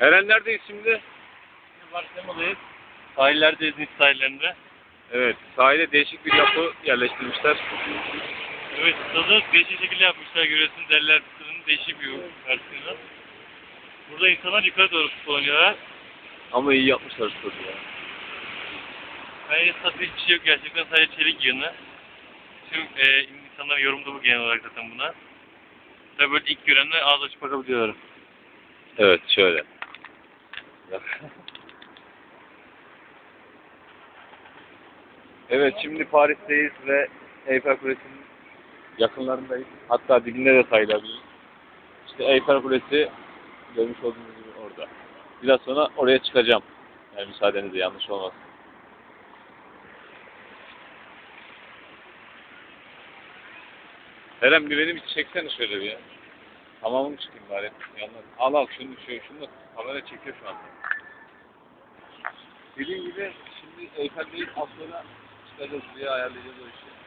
Eren neredeyiz şimdi? Barcelona'dayız. Sahillerdeyiz Nice sahillerinde. Evet, sahile değişik bir yapı yerleştirmişler. Evet, stadı değişik şekilde yapmışlar görüyorsunuz. Eller stadının değişik bir versiyonu. Burada insanlar yukarı doğru futbol oynuyorlar. Ama iyi yapmışlar stadı ya. Bence stadyumda hiçbir şey yok gerçekten sadece çelik yığını. Tüm e, insanların yorumu da bu genel olarak zaten buna. Tabii böyle ilk görenler ağız açıp bakabiliyorlar. Evet, şöyle. evet, şimdi Paris'teyiz ve Eyfel Kulesi'nin yakınlarındayız. Hatta dibinde de sayılabilir. İşte Eyfel Kulesi görmüş olduğunuz gibi orada. Biraz sonra oraya çıkacağım. Yani müsaadenizle yanlış olmasın. Eren bir benim çeksene şöyle bir ya. Tamamını çıkayım bari. Yanına. Al al şunu şöyle şunu da kamera çekiyor şu anda. Dediğim gibi şimdi Eyfel'deyiz az sonra çıkacağız buraya ayarlayacağız o işi.